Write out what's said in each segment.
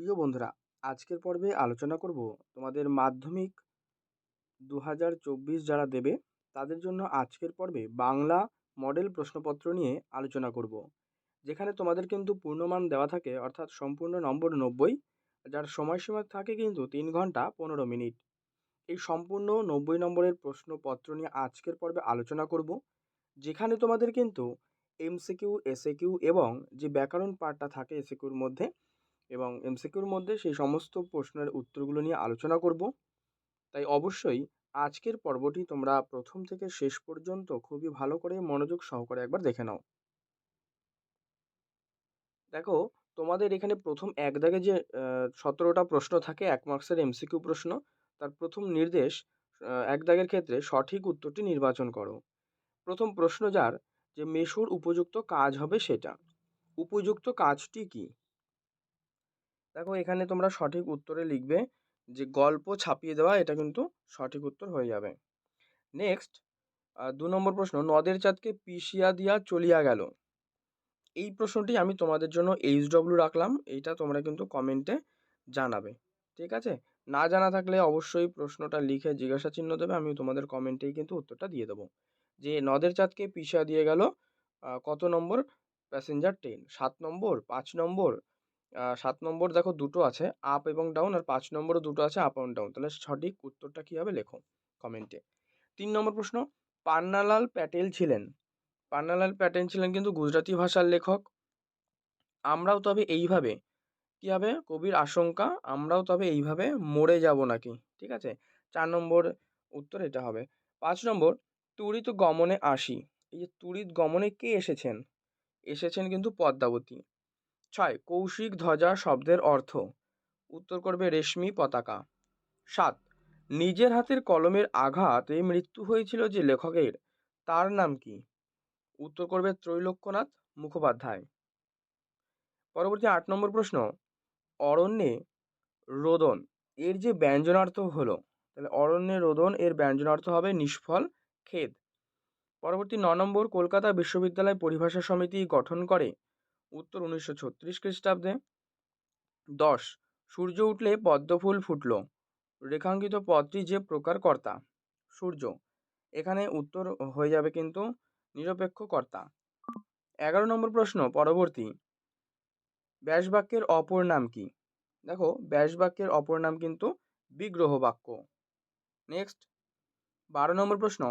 প্রিয় বন্ধুরা, আজকের পর্বে আলোচনা করব তোমাদের মাধ্যমিক দু হাজার চব্বিশ যারা দেবে, তাদের জন্য আজকের পর্বে বাংলা মডেল প্রশ্নপত্র নিয়ে আলোচনা করব। যেখানে তোমাদের কিন্তু পূর্ণমান দেওয়া থাকে, অর্থাৎ সম্পূর্ণ নম্বর নব্বই, যার সময়সীমা থাকে কিন্তু তিন ঘণ্টা পনেরো মিনিট। এই সম্পূর্ণ নব্বই নম্বরের প্রশ্নপত্র নিয়ে আজকের পর্বে আলোচনা করব, যেখানে তোমাদের কিন্তু এমসিকিউ এসএকিউ এবং যে ব্যাকরণ পার্টটা থাকে এসএকিউর মধ্যে এবং এমসিকিউর মধ্যে সেই সমস্ত প্রশ্নের উত্তরগুলো নিয়ে আলোচনা করব। তাই অবশ্যই আজকের পর্বটি তোমরা প্রথম থেকে শেষ পর্যন্ত খুবই ভালো করে মনোযোগ সহকারে একবার দেখে নাও। দেখো, তোমাদের এখানে প্রথম এক দাগে যে সতেরোটা প্রশ্ন থাকে, এক মার্কসের এমসিকিউ প্রশ্ন, তার প্রথম নির্দেশ এক দাগের ক্ষেত্রে সঠিক উত্তরটি নির্বাচন করো। প্রথম প্রশ্ন যার, যে মেশুর উপযুক্ত কাজ হবে সেটা। উপযুক্ত কাজটি কি? দেখো এখানে তোমরা সঠিক উত্তরে লিখবে যে গল্প ছাপিয়ে দেওয়া, এটা কিন্তু সঠিক উত্তর হয়ে যাবে। নেক্সট দু নম্বর প্রশ্ন, নদের চাঁদকে পিষিয়া দিয়া চলিয়া গেল। এই প্রশ্নটি আমি তোমাদের জন্য এইচ ডব্লিউ রাখলাম, এইটা তোমরা কিন্তু কমেন্টে জানাবে। ঠিক আছে? না জানা থাকলে অবশ্যই প্রশ্নটা লিখে জিজ্ঞাসা চিহ্ন দেবে আমি তোমাদের কমেন্টেই কিন্তু উত্তরটা দিয়ে দেবো। যে নদের চাঁদকে পিষিয়া দিয়ে গেল কত নম্বর? প্যাসেঞ্জার ট্রেন সাত নম্বর, পাঁচ নম্বর সাত নম্বর দেখো দুটো আছে আপ এবং ডাউন আর পাঁচ নম্বরও দুটো আছে আপ অ্যান্ড ডাউন তাহলে সঠিক উত্তরটা কী হবে লেখো কমেন্টে তিন নম্বর প্রশ্ন, পান্নালাল প্যাটেল ছিলেন। পান্নালাল প্যাটেল ছিলেন কিন্তু গুজরাটি ভাষার লেখক। আমরাও তবে এইভাবে, কী হবে? কবির আশঙ্কা, আমরাও তবে এইভাবে মরে যাব নাকি, ঠিক আছে? চার নম্বর উত্তর এটা হবে। পাঁচ নম্বর, তুরিত গমনে আসি। এই যে তুরিত গমনে কে এসেছেন? এসেছেন কিন্তু পদ্মাবতী। ছয় কৌশিক ধ্বজা শব্দের অর্থ। উত্তর করবে রেশমি পতাকা। সাত, নিজের হাতের কলমের আঘাতে মৃত্যু হয়েছিল যে লেখকের, তার নাম কি? উত্তর করবে ত্রৈলোক্যনাথ মুখোপাধ্যায়। পরবর্তী আট নম্বর প্রশ্ন, অরণ্যে রোদন, এর যে ব্যঞ্জনার্থ হলো, তাহলে অরণ্যে রোদন, এর ব্যঞ্জনার্থ হবে নিষ্ফল খেদ। পরবর্তী ন নম্বর, কলকাতা বিশ্ববিদ্যালয় পরিভাষা সমিতি গঠন করে উত্তর উনিশশো ছত্রিশ খ্রিস্টাব্দে। দশ, সূর্য উঠলে পদ্মফুল ফুটল। রেখাঙ্কিত পদটি যে প্রকার কর্তা সূর্য। এখানে উত্তর হয়ে যাবে কিন্তু নিরপেক্ষ কর্তা। এগারো নম্বর প্রশ্ন, পরবর্তী। ব্যাসবাক্যের অপর নাম কি? দেখো, ব্যাসবাক্যের অপর নাম কিন্তু বিগ্রহ বাক্য। নেক্সট। বারো নম্বর প্রশ্ন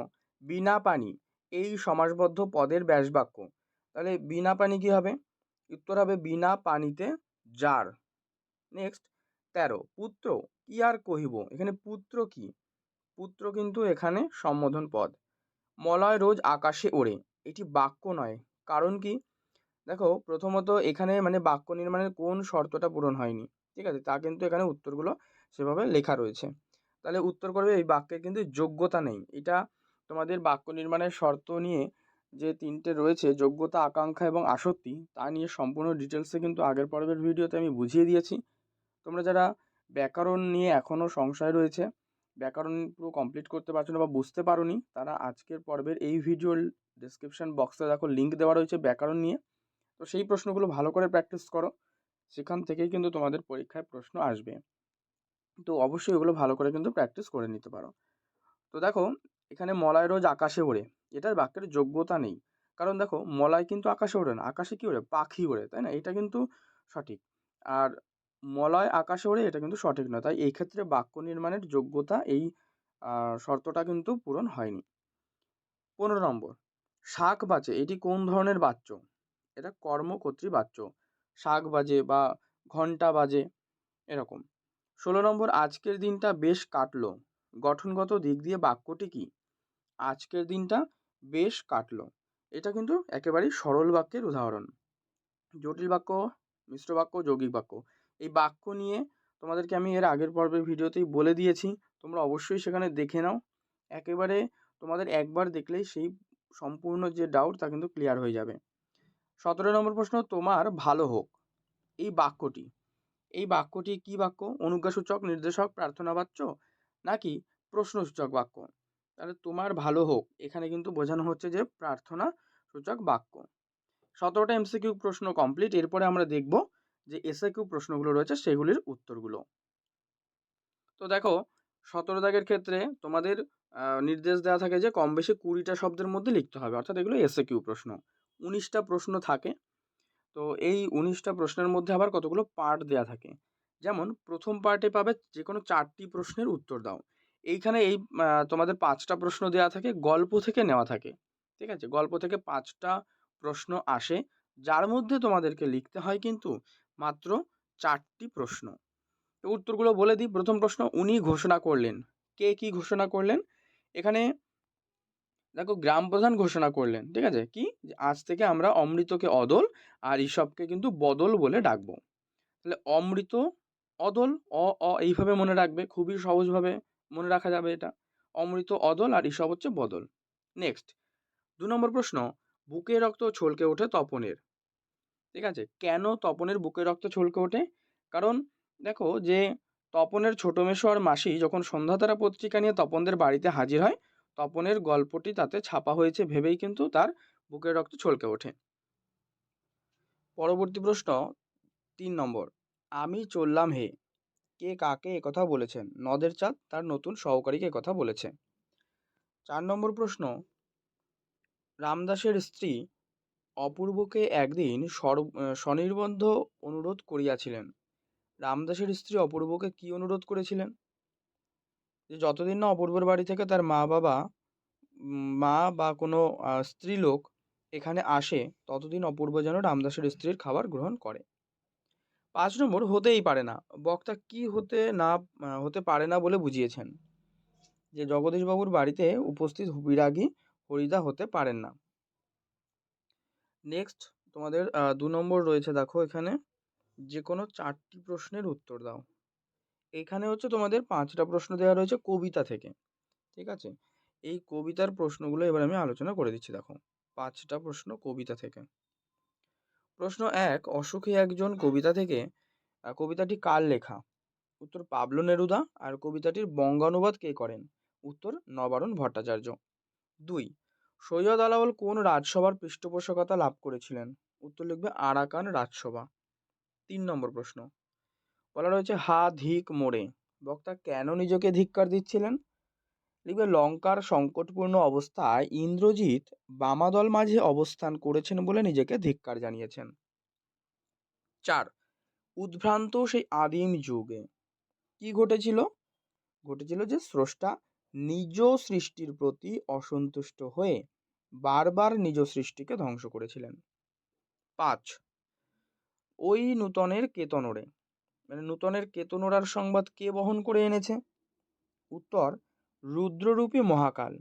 বিনা পানি এই সমাসবদ্ধ পদের ব্যাসবাক্য। তাহলে বিনা পানি কী হবে? উত্তর হবে বিনা পানিতে যার নেক্সট তেরো, পুত্র, কি আর কহিব? এখানে পুত্র কি? পুত্র কিন্তু এখানে সম্বোধন পদ। মলয় রোজ আকাশে ওড়ে। এটি বাক্য নয়। কারণ কি? দেখো, প্রথমত এখানে মানে বাক্য নির্মাণের কোন শর্তটা পূরণ হয়নি। ঠিক আছে? তা কিন্তু এখানে উত্তরগুলো সেভাবে লেখা রয়েছে। তাহলে উত্তর করবে এই বাক্যের কিন্তু যোগ্যতা নেই। এটা তোমাদের বাক্য নির্মাণের শর্ত নিয়ে যে তিনটে রয়েছে, যোগ্যতা, আকাঙ্ক্ষা এবং আসক্তি, তা নিয়ে সম্পূর্ণ ডিটেলসে কিন্তু আগের পর্বের ভিডিওতে আমি বুঝিয়ে দিয়েছি। তোমরা যারা ব্যাকরণ নিয়ে এখনও সংশয় রয়েছে, ব্যাকরণ পুরো কমপ্লিট করতে পারছ না বা বুঝতে পারো নি তারা আজকের পর্বের এই ভিডিওর ডিসক্রিপশান বক্সে দেখো লিঙ্ক দেওয়া রয়েছে ব্যাকরণ নিয়ে। তো সেই প্রশ্নগুলো ভালো করে প্র্যাকটিস করো, সেখান থেকেই কিন্তু তোমাদের পরীক্ষায় প্রশ্ন আসবে। তো অবশ্যই ওগুলো ভালো করে কিন্তু প্র্যাকটিস করে নিতে পারো। তো দেখো এখানে মলয় রোজ আকাশে ওড়ে। এটার বাক্যের যোগ্যতা নেই। কারণ দেখো, মলয় কিন্তু আকাশে ওড়ে না। আকাশে কী ওড়ে? পাখি ওড়ে, তাই না? এটা কিন্তু সঠিক। আর মলয় আকাশে ওড়ে, এটা কিন্তু সঠিক নয়। তাই এই ক্ষেত্রে বাক্য নির্মাণের যোগ্যতা এই শর্তটা কিন্তু পূরণ হয়নি। পনেরো নম্বর। শাক বাজে, এটি কোন ধরনের বাচ্য? এটা কর্মকর্তৃ বাচ্য। শাক বাজে বা ঘণ্টা বাজে, এরকম। ষোলো নম্বর, আজকের দিনটা বেশ কাটলো। গঠনগত দিক দিয়ে বাক্যটি কী? আজকের দিনটা বেশ কাটলো। এটা কিন্তু একেবারেই সরল বাক্যের উদাহরণ। জটিল বাক্য, মিশ্র বাক্য, যৌগিক বাক্য। এই বাক্য নিয়ে তোমাদেরকে আমি এর আগের পর্বের ভিডিওতেই বলে দিয়েছি। তোমরা অবশ্যই সেখানে দেখে নাও। একেবারে তোমাদের একবার দেখলেই সেই সম্পূর্ণ যে ডাউট তা কিন্তু ক্লিয়ার হয়ে যাবে। সতেরো নম্বর প্রশ্ন, তোমার ভালো হোক। এই বাক্যটি। এই বাক্যটি কি বাক্য? অনুজ্ঞাসূচক, নির্দেশক প্রার্থনা প্রার্থনাবাচ্য নাকি প্রশ্নসূচক বাক্য? তাহলে তোমার ভালো হোক। এখানে কিন্তু বোঝানো হচ্ছে যে প্রার্থনা সূচক বাক্য। সতেরোটা এমসিকিউ প্রশ্ন কমপ্লিট এরপরে আমরা দেখব যে এসএ কিউ প্রশ্নগুলো রয়েছে, সেগুলির উত্তরগুলো। তো দেখো, সতেরো দাগের ক্ষেত্রে তোমাদের নির্দেশ দেওয়া থাকে যে কম বেশি কুড়িটা শব্দের মধ্যে লিখতে হবে। অর্থাৎ এগুলো এসএ কিউ প্রশ্ন। উনিশটা প্রশ্ন থাকে। তো এই উনিশটা প্রশ্নের মধ্যে আবার কতগুলো পার্ট দেওয়া থাকে? যেমন, প্রথম পার্টে পাবে যে কোনো চারটি প্রশ্নের উত্তর দাও। এইখানে এই তোমাদের পাঁচটা প্রশ্ন দেওয়া থাকে, গল্প থেকে নেওয়া থাকে। ঠিক আছে? গল্প থেকে পাঁচটা প্রশ্ন আসে, যার মধ্যে তোমাদেরকে লিখতে হয় কিন্তু মাত্র চারটি প্রশ্ন। উত্তরগুলো বলে দিই। প্রথম প্রশ্ন, উনি ঘোষণা করলেন। কে কি ঘোষণা করলেন? এখানে দেখো, গ্রাম প্রধান ঘোষণা করলেন। ঠিক আছে? কি? আজ থেকে আমরা অমৃতকে অদল আর ঈশবকে কিন্তু বদল বলে ডাকবো। তাহলে অমৃত অদল, অ অ, এইভাবে মনে রাখবে, খুবই সহজভাবে। মনে রাখা যাবে এটা। অমৃত অদল আর ঈশব হচ্ছে বদল। নেক্সট দু নম্বর প্রশ্ন, বুকে রক্ত ছলকে ওঠে তপনের। ঠিক আছে, কেন তপনের বুকে রক্ত ছলকে ওঠে? কারণ দেখো যে তপনের ছোট মেশো আর মাসি যখন সন্ধ্যাতারা পত্রিকা নিয়ে তপনদের বাড়িতে হাজির হয়, তপনের গল্পটি তাতে ছাপা হয়েছে ভেবেই কিন্তু তার বুকের রক্ত ছলকে ওঠে। পরবর্তী প্রশ্ন, তিন নম্বর, আমি চললাম হে কে কাকে একথা বলেছেন? নদের চাঁদ তার নতুন সহকারীকে একথা বলেছে। চার নম্বর প্রশ্ন, রামদাসের স্ত্রী অপূর্বকে একদিন স্বনির্বন্ধ অনুরোধ করিয়াছিলেন। রামদাসের স্ত্রী অপূর্বকে কি অনুরোধ করেছিলেন? যে যতদিন না অপূর্বর বাড়ি থেকে তার মা বাবা মা বা কোনো স্ত্রীলোক এখানে আসে, ততদিন অপূর্ব যেন রামদাসের স্ত্রীর খাবার গ্রহণ করে। পাঁচ নম্বর হতেই পারে না। বক্তা কি হতে না হতে পারে না বলে বুঝিয়েছেন যে জগদীশবাবুর বাড়িতে উপস্থিত বিরাগী হরিদা হতে পারেন না। নেক্সট তোমাদের দু নম্বর রয়েছে দেখো এখানে। যে কোনো চারটি প্রশ্নের উত্তর দাও। এখানে হচ্ছে তোমাদের পাঁচটা প্রশ্ন দেওয়া রয়েছে কবিতা থেকে। ঠিক আছে? এই কবিতার প্রশ্নগুলো এবার আমি আলোচনা করে দিচ্ছি দেখো। পাঁচটা প্রশ্ন কবিতা থেকে। প্রশ্ন এক, অসুখী একজন কবিতা থেকে কবিতাটি কার লেখা? উত্তর পাবলো নেরুদা আর কবিতাটির বঙ্গানুবাদ কে করেন? উত্তর নবারুণ ভট্টাচার্য। দুই, সৈয়দ আলাওল কোন রাজসভার পৃষ্ঠপোষকতা লাভ করেছিলেন? উত্তর লিখবে আরাকান রাজসভা। তিন নম্বর প্রশ্ন। বলা রয়েছে হা ধিক মোড়ে। বক্তা কেন নিজেকে ধিক্কার দিচ্ছিলেন? লিখবে লঙ্কার সংকটপূর্ণ অবস্থায় ইন্দ্রজিৎ বামাদল মাঝে অবস্থান করেছেন বলে নিজেকে ধিক্কার জানিয়েছেন। চার, উদ্ভ্রান্ত সেই আদিম যুগে। কি ঘটেছিল? ঘটেছিল যে স্রষ্টা নিজ সৃষ্টির প্রতি অসন্তুষ্ট হয়ে বারবার নিজ সৃষ্টিকে ধ্বংস করেছিলেন। পাঁচ, ওই নূতনের কেতনরে মানে নূতনের কেতনোড়ার সংবাদ কে বহন করে এনেছে? উত্তর রুদ্ররূপী মহাকাল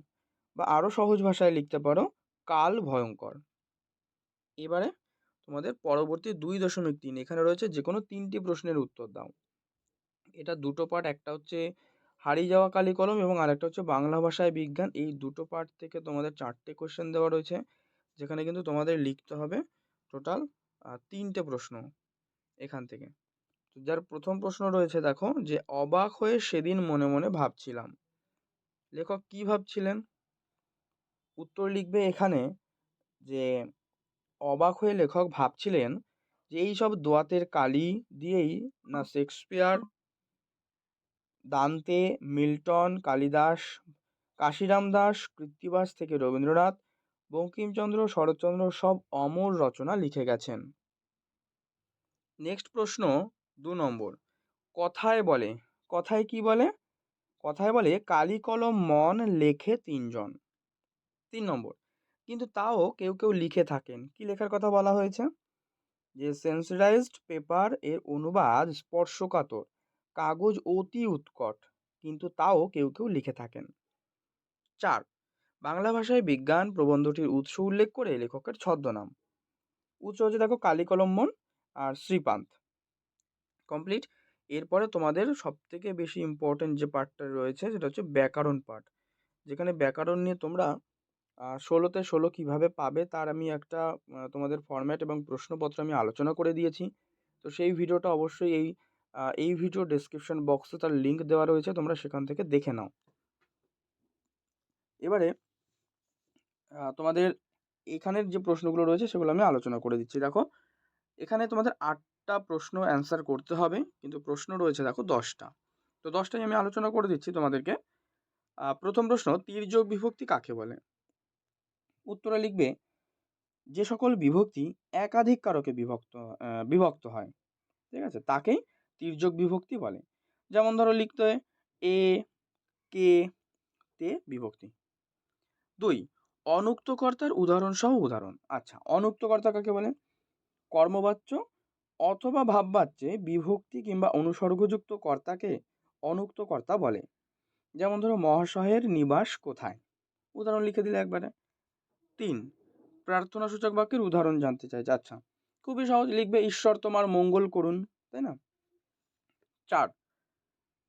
বা আরও সহজ ভাষায় লিখতে পারো, কাল ভয়ঙ্কর। এবারে তোমাদের পরবর্তী দুই দশমিক তিন, এখানে রয়েছে যে কোনো তিনটি প্রশ্নের উত্তর দাও। এটা দুটো পার্ট একটা হচ্ছে হারিয়ে যাওয়া কালি কলম এবং আরেকটা হচ্ছে বাংলা ভাষায় বিজ্ঞান। এই দুটো পার্ট থেকে তোমাদের চারটে কোশ্চেন দেওয়া রয়েছে, যেখানে কিন্তু তোমাদের লিখতে হবে টোটাল তিনটে প্রশ্ন এখান থেকে। যার প্রথম প্রশ্ন রয়েছে দেখো যে, অবাক হয়ে সেদিন মনে মনে ভাবছিলাম। লেখক কি ভাবছিলেন? উত্তর লিখবে এখানে যে, অবাক হয়ে লেখক ভাবছিলেন যে, এই সব দোয়াতের কালি দিয়েই না Shakespeare, Dante, Milton, Kalidas, Kashiram Das, Krittibas থেকে রবীন্দ্রনাথ, বঙ্কিমচন্দ্র, শরৎচন্দ্র সব অমর রচনা লিখে গেছেন। নেক্সট প্রশ্ন দু নম্বর। কথায় বলে, কথায় কি বলে? কথায় বলে কালি কলম মন লেখে তিনজন। তিন নম্বর, কিন্তু তাও কেউ কেউ লিখে থাকেন। কি লেখার কথা বলা হয়েছে? যে সেন্সিটাইজড পেপার এর অনুবাদ স্পর্শকাতর, কাগজ অতি উৎকট, কিন্তু তাও কেউ কেউ লিখে থাকেন। চার, বাংলা ভাষায় বিজ্ঞান প্রবন্ধটির উৎস উল্লেখ করে লেখকের ছদ্মনাম। উৎস হচ্ছে দেখো কালিকলম মন আর শ্রীপান্ত। কমপ্লিট? এরপরে তোমাদের সবথেকে বেশি ইম্পর্টেন্ট যে পার্টটা রয়েছে সেটা হচ্ছে ব্যাকরণ পার্ট যেখানে ব্যাকরণ নিয়ে তোমরা ষোলোতে ষোলো কীভাবে পাবে তার আমি একটা তোমাদের ফর্ম্যাট এবং প্রশ্নপত্র আমি আলোচনা করে দিয়েছি। তো সেই ভিডিওটা অবশ্যই এই এই ভিডিও ডেসক্রিপশন বক্সে তার লিঙ্ক দেওয়া রয়েছে, তোমরা সেখান থেকে দেখে নাও। এবারে তোমাদের এখানের যে প্রশ্নগুলো রয়েছে সেগুলো আমি আলোচনা করে দিচ্ছি। দেখো, এখানে তোমাদের আট আটটা প্রশ্ন অ্যান্সার করতে হবে, কিন্তু প্রশ্ন রয়েছে দেখো দশটা। তো দশটাই আমি আলোচনা করে দিচ্ছি তোমাদেরকে। প্রথম প্রশ্ন তির্যক বিভক্তি কাকে বলে? উত্তরে লিখবে, যে সকল বিভক্তি একাধিক কারকে বিভক্ত বিভক্ত হয়, ঠিক আছে? তাকেই তির্যক বিভক্তি বলে। যেমন ধরো লিখতে, এ, কে, তে বিভক্তি। দুই, অনুক্তকর্তার উদাহরণ সহ উদাহরণ। আচ্ছা অনুক্তকর্তা কাকে বলে? কর্মবাচ্য অথবা ভাববাচ্যে বিভক্তি কিংবা অনুসর্গযুক্ত কর্তাকে অনুক্তকর্তা বলে। যেমন ধরো মহাশয়ের নিবাস কোথায়? উদাহরণ লিখে দিলে একবারে। তিন প্রার্থনাসূচক বাক্যের উদাহরণ জানতে চাইছে আচ্ছা খুবই সহজ লিখবে ঈশ্বর তোমার মঙ্গল করুন তাই না? চার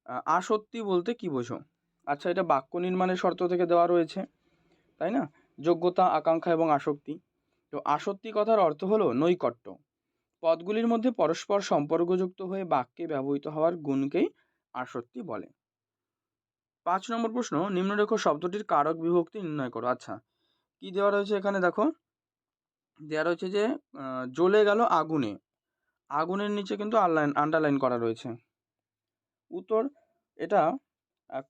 আহ, আসক্তি বলতে কি বোঝো? আচ্ছা এটা বাক্য নির্মাণের শর্ত থেকে দেওয়া রয়েছে তাই না? যোগ্যতা আকাঙ্ক্ষা এবং আসক্তি। তো আসক্তি কথার অর্থ হলো নৈকট্য। পদগুলির মধ্যে পরস্পর সম্পর্কযুক্ত হয়ে বাক্যে ব্যবহৃত হওয়ার গুণকেই আসক্তি বলে। পাঁচ নম্বর প্রশ্ন, নিম্নরেখ শব্দটির কারক বিভক্তি নির্ণয় করো। আচ্ছা কি দেওয়া রয়েছে এখানে দেখো? দেওয়া রয়েছে যে জ্বলে গেল আগুনে। আগুনের নিচে কিন্তু আনলাইন, আন্ডারলাইন করা রয়েছে। উত্তর, এটা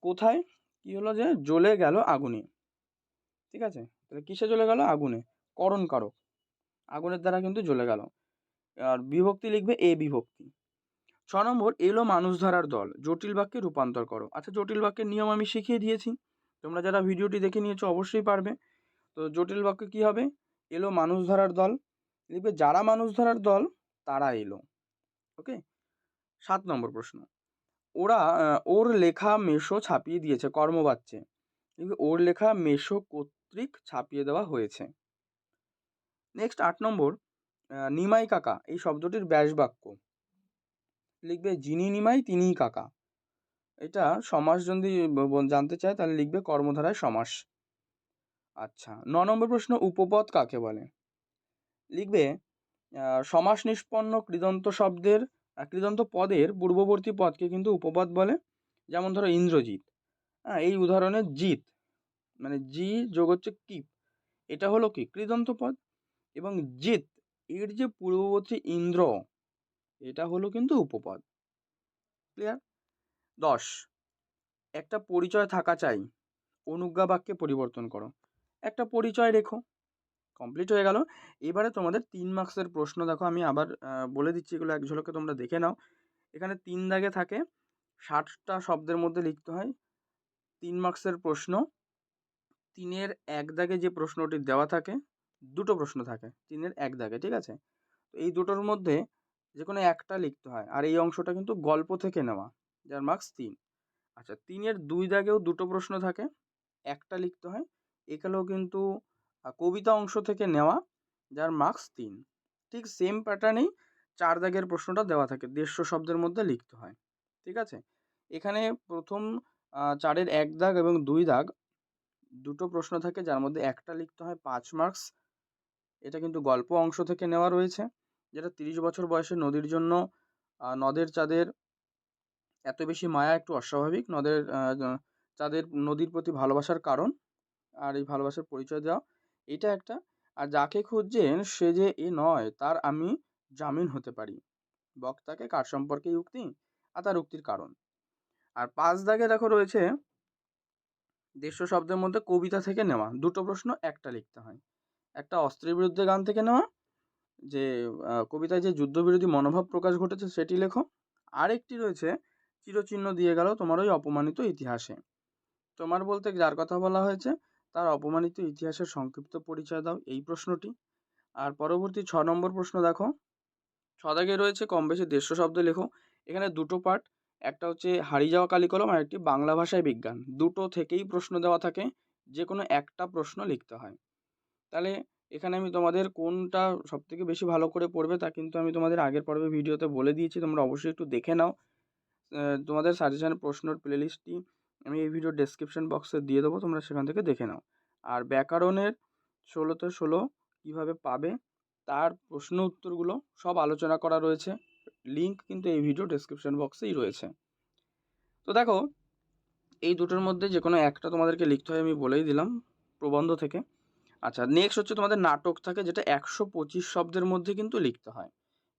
কোথায়? কি হলো যে, জ্বলে গেল আগুনে। ঠিক আছে? তাহলে কিসে জ্বলে গেল? আগুনে। করণ কারক। আগুনের দ্বারা কিন্তু জ্বলে গেল। আর বিভক্তি লিখবে এ বিভক্তি। ছ নম্বর, এলো মানুষ ধরার দল। জটিল বাক্যে রূপান্তর করো। আচ্ছা জটিল বাক্যের নিয়ম আমি শিখিয়ে দিয়েছি। তোমরা যারা ভিডিওটি দেখে নিয়েছো অবশ্যই পারবে। তো জটিল বাক্য কী হবে? এলো মানুষ ধরার দল। লিখবে, যারা মানুষ ধরার দল, তারা এলো। ওকে? সাত নম্বর প্রশ্ন। ওরা ওর লেখা মেশো ছাপিয়ে দিয়েছে, কর্মবাচ্যে। লিখবে, ওর লেখা মেশো কর্তৃক ছাপিয়ে দেওয়া হয়েছে। নেক্সট, আট নম্বর। নিমাই কাকা, এই শব্দটির ব্যাস বাক্য লিখবে, যিনি নিমাই, তিনিই কাকা। এটা সমাস যদি জানতে চায়, তাহলে লিখবে, কর্মধারায় সমাস। আচ্ছা ন নম্বর প্রশ্ন, উপপদ কাকে বলে? লিখবে সমাস নিষ্পন্ন কৃদন্ত শব্দের কৃদন্ত পদের পূর্ববর্তী পদকে কিন্তু উপপদ বলে। যেমন ধরো, ইন্দ্রজিৎ। হ্যাঁ এই উদাহরণে জিৎ মানে জি যোগ হচ্ছে কিপ। এটা হলো কি? কৃদন্ত পদ এবং জিৎ এর যে পূর্ববর্তী ইন্দ্র, এটা হলো কিন্তু উপপদ। ক্লিয়ার দশ। একটা পরিচয় থাকা চাই। অনুজ্ঞা বাক্যে পরিবর্তন করো। একটা পরিচয় রেখো। কমপ্লিট হয়ে গেল। এবারে তোমাদের তিন মার্কসের প্রশ্ন দেখো। আমি আবার বলে দিচ্ছি এগুলো এক ঝলকে তোমরা দেখে নাও। এখানে তিন দাগে থাকে। ষাটটা শব্দের মধ্যে লিখতে হয়। তিন মার্কসের প্রশ্ন। তিনের এক দাগে যে প্রশ্নটি দেওয়া থাকে দুটো প্রশ্ন থাকে, তিনের এক দাগে, ঠিক আছে? তো এই দুটোর মধ্যে যে কোনো একটা লিখতে হয়, আর এই অংশটা কিন্তু গল্প থেকে নেওয়া, যার মার্কস তিন। আচ্ছা তিনের দুই দাগেও দুটো প্রশ্ন থাকে, একটা লিখতে হয়, এখানেও কিন্তু কবিতা অংশ থেকে নেওয়া, যার মার্কস তিন। ঠিক সেম প্যাটার্নেই চার দাগের প্রশ্নটা দেওয়া থাকে, দেড়শো শব্দের মধ্যে লিখতে হয়, ঠিক আছে? এখানে প্রথম চারের এক দাগ এবং দুই দাগ, দুটো প্রশ্ন থাকে, যার মধ্যে একটা লিখতে হয়, পাঁচ মার্কস এটা কিন্তু গল্প অংশ থেকে নেওয়া রয়েছে। যেটা তিরিশ বছর বয়সে নদীর জন্য নদের চাঁদের এত বেশি মায়া একটু অস্বাভাবিক। নদের চাঁদের নদীর প্রতি ভালোবাসার কারণ আর এই ভালোবাসার পরিচয় দেওয়া। এটা একটা, আর যাকে খুঁজছেন সে যে এ নয়, তার আমি জামিন হতে পারি। বক্তাকে কার সম্পর্কে উক্তি? আর তার উক্তির কারণ। আর পাঁচ দাগে দেখো রয়েছে, দেড়শো শব্দের মধ্যে কবিতা থেকে নেওয়া। দুটো প্রশ্ন একটা লিখতে হয়। একটা অস্ত্রের বিরুদ্ধে গান থেকে নেওয়া, যে কবিতায় যে যুদ্ধবিরোধী মনোভাব প্রকাশ ঘটেছে সেটি লেখো। আরেকটি রয়েছে, চিরচিহ্ন দিয়ে গেল তোমার ওই অপমানিত ইতিহাসে। তোমার বলতে যার কথা বলা হয়েছে, তার অপমানিত ইতিহাসের সংক্ষিপ্ত পরিচয় দাও এই প্রশ্নটি। আর পরবর্তী ছ নম্বর প্রশ্ন দেখো। ছ দাগে রয়েছে, কম বেশি দেড়শো শব্দ লেখো। এখানে দুটো পার্ট, একটা হচ্ছে হারিয়ে যাওয়া কালিকলম আর একটি বাংলা ভাষায় বিজ্ঞান। দুটো থেকেই প্রশ্ন দেওয়া থাকে যে কোনো একটা প্রশ্ন লিখতে হয়। তাহলে এখানে আমি তোমাদের কোনটা সবথেকে বেশি ভালো করে পড়বে তা কিন্তু আমি তোমাদের আগের পর্বে ভিডিওতে বলে দিয়েছি, তোমরা অবশ্যই একটু দেখে নাও। তোমাদের সাজেশান প্রশ্নর প্লেলিস্টটি আমি এই ভিডিও ডেসক্রিপশন বক্সে দিয়ে দেবো, তোমরা সেখান থেকে দেখে নাও। আর ব্যাকরণের ষোলোতে ষোলো কীভাবে পাবে তার প্রশ্ন উত্তরগুলো সব আলোচনা করা রয়েছে লিঙ্ক কিন্তু এই ভিডিও ডেসক্রিপশন বক্সেই রয়েছে। তো দেখো, এই দুটোর মধ্যে যে কোনো একটা তোমাদেরকে লিখতে হয়, আমি বলেই দিলাম প্রবন্ধ থেকে। আচ্ছা নেক্সট হচ্ছে তোমাদের নাটক থাকে যেটা একশো পঁচিশ শব্দের মধ্যে কিন্তু লিখতে হয়,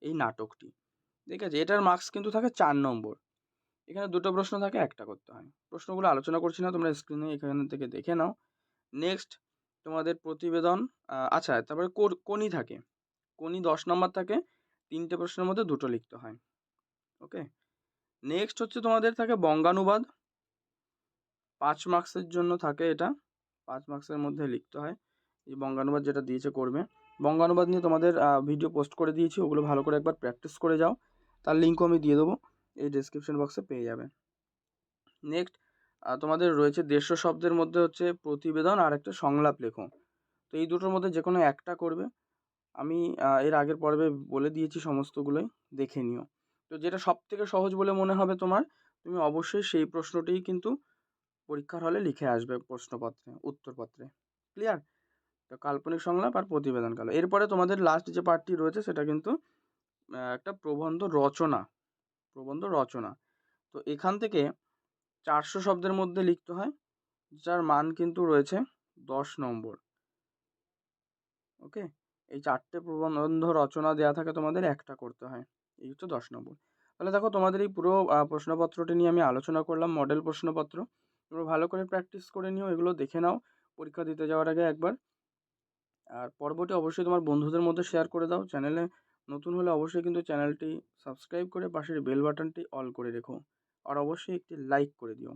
এই নাটকটি। ঠিক আছে? এটার মার্কস কিন্তু থাকে চার নম্বর। এখানে দুটো প্রশ্ন থাকে, একটা করতে হয়। প্রশ্নগুলো আলোচনা করছি না, তোমরা স্ক্রিনে এখান থেকে দেখে নাও। নেক্সট তোমাদের প্রতিবেদন আচ্ছা তারপরে কোনি থাকে। কোনি দশ নম্বর থাকে, তিনটে প্রশ্নের মধ্যে দুটো লিখতে হয়। ওকে? নেক্সট হচ্ছে তোমাদের থাকে বঙ্গানুবাদ। পাঁচ মার্কসের জন্য থাকে এটা, পাঁচ মার্কসের মধ্যে লিখতে হয়। এই বঙ্গানুবাদ যেটা দিয়েছে করবে। বঙ্গানুবাদ নিয়ে তোমাদের ভিডিও পোস্ট করে দিয়েছি, ওগুলো ভালো করে একবার প্র্যাকটিস করে যাও। তার লিঙ্কও আমি দিয়ে দেবো, এই ডেসক্রিপশন বক্সে পেয়ে যাবে। নেক্সট তোমাদের রয়েছে দেড়শো শব্দের মধ্যে হচ্ছে প্রতিবেদন আর একটা সংলাপ লেখো। তো এই দুটোর মধ্যে যে কোনো একটা করবে। আমি এর আগের পর্বে বলে দিয়েছি সমস্তগুলোই, দেখে নিও। তো যেটা সব থেকে সহজ বলে মনে হবে তোমার, তুমি অবশ্যই সেই প্রশ্নটিই কিন্তু পরীক্ষার হলে লিখে আসবে প্রশ্নপত্রে, উত্তরপত্রে। ক্লিয়ার তো কাল্পনিক সংলাপ আর প্রতিবেদন কালো। এরপরে তোমাদের লাস্ট যে পার্টটি রয়েছে, সেটা কিন্তু একটা প্রবন্ধ রচনা প্রবন্ধ রচনা। তো এখান থেকে চারশো শব্দের মধ্যে লিখতে হয়, যার মান কিন্তু রয়েছে দশ নম্বর। ওকে এই চারটে প্রবন্ধ রচনা দেওয়া থাকে তোমাদের, একটা করতে হয়, এই হচ্ছে দশ নম্বর। তাহলে দেখো, তোমাদের এই পুরো প্রশ্নপত্রটি নিয়ে আমি আলোচনা করলাম মডেল প্রশ্নপত্র। তোমরা ভালো করে প্র্যাকটিস করে নিও, এগুলো দেখে নাও, পরীক্ষা দিতে যাওয়ার আগে একবার। আর পর্বটি অবশ্যই তোমার বন্ধুদের মধ্যে শেয়ার করে দাও। চ্যানেলে নতুন হলে অবশ্যই কিন্তু চ্যানেলটি সাবস্ক্রাইব করে পাশের বেল বাটনটি অল করে রেখো। আর অবশ্যই একটি লাইক করে দিও।